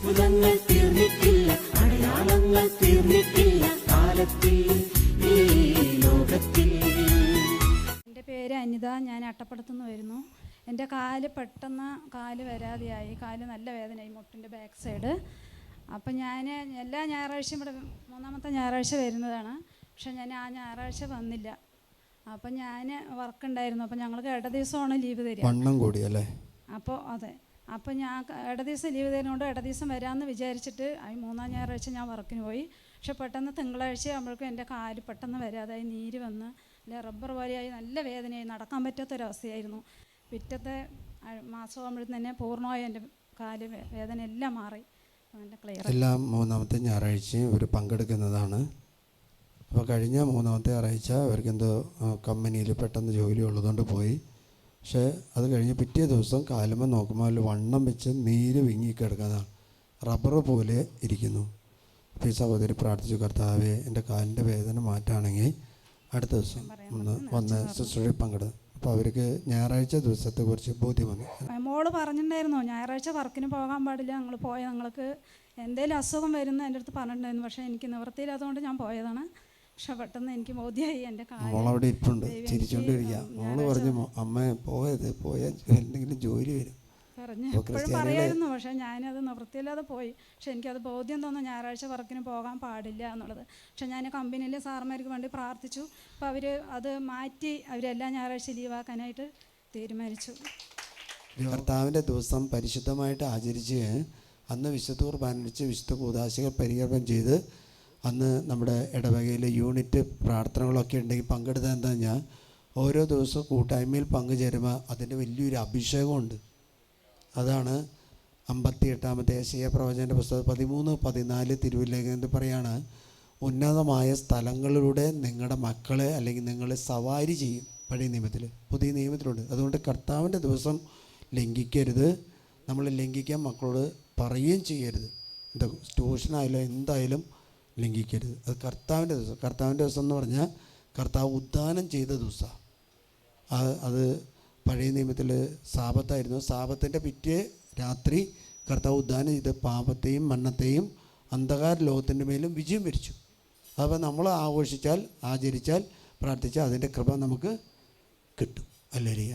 അത്ഭുതങ്ങൾ തീർന്നിട്ടില്ല അടയാളങ്ങൾ തീർന്നിട്ടില്ല കാലത്തിൽ ഈ ലോകത്തിൽ. എന്റെ പേര് അനിത ഞാൻ അട്ടപ്പടത്തുനിന്ന് വരുന്നു. എന്റെ കാൽ പെട്ടെന്ന് കാൽ വരാതെയായി. കാൽ നല്ല വേദനയായി മുട്ടിന്റെ ബാക്ക് സൈഡ്. അപ്പം ഞാൻ എല്ലാ ഞായറാഴ്ചയും ഇവിടെ മൂന്നാമത്തെ ഞായറാഴ്ച വരുന്നതാണ്. പക്ഷെ ഞാൻ ആ ഞായറാഴ്ച വന്നില്ല. അപ്പം ഞാൻ വർക്ക് ഉണ്ടായിരുന്നു. അപ്പം ഞങ്ങൾക്ക് ഇട ദിവസമാണ് ലീവ് തരിക. വണ്ണം കൂടി അല്ലേ അപ്പോൾ അതെ. അപ്പോൾ ഞാൻ ഇടദിവസം ഇട ദിവസം ലീവ് തരുന്നതുകൊണ്ട് ഇട ദിവസം വരാമെന്ന് വിചാരിച്ചിട്ട് ഈ മൂന്നാം ഞായറാഴ്ച ഞാൻ വർക്കിന് പോയി. പക്ഷെ പെട്ടെന്ന് തിങ്കളാഴ്ച ആകുമ്പോഴേക്കും എന്റെ കാൽ പെട്ടെന്ന് വരാതായി നീര് വന്ന് അല്ലെ റബ്ബർ പോലെയായി നല്ല വേദനയായി നടക്കാൻ പറ്റാത്തൊരവസ്ഥയായിരുന്നു. പിറ്റത്തെ മാസം മാസമാകുമ്പോഴത്തേന് തന്നെ പൂർണമായി എന്റെ കാൽ വേദന എല്ലാം മാറി. എല്ലാ മൂന്നാമത്തെ ഞായറാഴ്ചയും ഇവർ പങ്കെടുക്കുന്നതാണ്. അപ്പോൾ കഴിഞ്ഞ മൂന്നാമത്തെ ഞായറാഴ്ച അവർക്കെന്തോ കമ്പനിയിൽ പെട്ടെന്ന് ജോലി ഉള്ളതുകൊണ്ട് പോയി. പക്ഷേ അത് കഴിഞ്ഞ് പിറ്റേ ദിവസം കാലുമ്പോൾ നോക്കുമ്പോൾ അതിൽ വണ്ണം വെച്ച് നീര് വിങ്ങി കിടക്കുന്നതാണ്. റബ്ബർ പോലെ ഇരിക്കുന്നു. അപ്പോൾ ഈ സഹോദരി പ്രാർത്ഥിച്ചു കർത്താവെ എന്റെ കാലിന്റെ വേദന മാറ്റുകയാണെങ്കിൽ അടുത്ത ദിവസം ഒന്ന് വന്ന് ശുശ്രൂഷയിൽ പങ്കെടുക്കും അപ്പോൾ അവർക്ക് ഞായറാഴ്ച ദിവസത്തെ കുറിച്ച് ബോധ്യം വന്നു. മോൾ പറഞ്ഞിട്ടുണ്ടായിരുന്നു ഞായറാഴ്ച വർക്കിന് പോകാൻ പാടില്ല ഞങ്ങൾ പോയ ഞങ്ങൾക്ക് എന്തെങ്കിലും അസുഖം വരുന്ന എന്റെ അടുത്ത് പറഞ്ഞിട്ടുണ്ടായിരുന്നു പക്ഷേ എനിക്ക് നിവൃത്തിയില്ലാത്തതുകൊണ്ട് ഞാൻ പോയതാണ്. പക്ഷെ പെട്ടെന്ന് എനിക്ക് ബോധ്യമായി എന്റെ മോളവിടെ ഇരിപ്പുണ്ട് ചിരിച്ചോണ്ടിരിക്കുക മോൾ പറഞ്ഞു "മോ- അമ്മ പോയത് പോയാൽ എന്തെങ്കിലും ജോലി വരും. പറഞ്ഞു. എപ്പോഴും പറയായിരുന്നു പക്ഷേ ഞാനത് നിവൃത്തിയില്ലാതെ പോയി. പക്ഷെ എനിക്കത് ബോധ്യം തോന്നുന്നു ഞായറാഴ്ച വർക്കിന് പോകാൻ പാടില്ല എന്നുള്ളത്. പക്ഷെ ഞാൻ കമ്പനിയിലെ സാറന്മാർക്ക് വേണ്ടി പ്രാർത്ഥിച്ചു. അപ്പോൾ അവർ അത് മാറ്റി അവരെല്ലാ ഞായറാഴ്ച ലീവാക്കാനായിട്ട് തീരുമാനിച്ചു. ഭർത്താവിന്റെ ദിവസം പരിശുദ്ധമായിട്ട് ആചരിച്ച് അന്ന് വിശുദ്ധ കുർബാനിച്ച് വിശുദ്ധ കൂതാശകൾ പരികർമ്മം ചെയ്ത് അന്ന് നമ്മുടെ ഇടവകയിലെ യൂണിറ്റ് പ്രാർത്ഥനകളൊക്കെ ഉണ്ടെങ്കിൽ പങ്കെടുത്തത് എന്താ ഞാൻ ഓരോ ദിവസവും കൂട്ടായ്മയിൽ പങ്കുചേരുമ്പോൾ അതിന്റെ വലിയൊരു അഭിഷേകമുണ്ട്. അതാണ് അമ്പത്തി എട്ടാമത്തെ ദേശീയ പ്രവചന്റെ പുസ്തകം പതിമൂന്ന് പതിനാല് തിരുവല്ലേഖനത്തിൽ പറയാണ് ഉന്നതമായ സ്ഥലങ്ങളിലൂടെ നിങ്ങളുടെ മക്കളെ അല്ലെങ്കിൽ നിങ്ങളെ സവാരി ചെയ്യും. പഴയ നിയമത്തിൽ പുതിയ നിയമത്തിലുണ്ട്. അതുകൊണ്ട് കർത്താവിന്റെ ദിവസം ലംഘിക്കരുത്. നമ്മൾ ലംഘിക്കാൻ മക്കളോട് പറയുകയും ചെയ്യരുത്. എന്താ ട്യൂഷനായാലും എന്തായാലും ലംഘിക്കരുത്. അത് കർത്താവിന്റെ ദിവസം കർത്താവിന്റെ ദിവസം എന്ന് പറഞ്ഞാൽ കർത്താവ് ഉദ്ധാനം ചെയ്ത ദിവസമാണ് അത് അത് പഴയ നിയമത്തിൽ സാപത്തായിരുന്നു. സാപത്തിന്റെ പിറ്റേ രാത്രി കർത്താവ് ഉദ്ധാനം ചെയ്ത് പാപത്തെയും മണ്ണത്തെയും അന്ധകാര ലോകത്തിന്റെ മേലും വിജയം വരിച്ചു. അപ്പോൾ നമ്മൾ ആഘോഷിച്ചാൽ ആചരിച്ചാൽ പ്രാർത്ഥിച്ചാൽ അതിന്റെ കൃപ നമുക്ക് കിട്ടും. അല്ലരിയ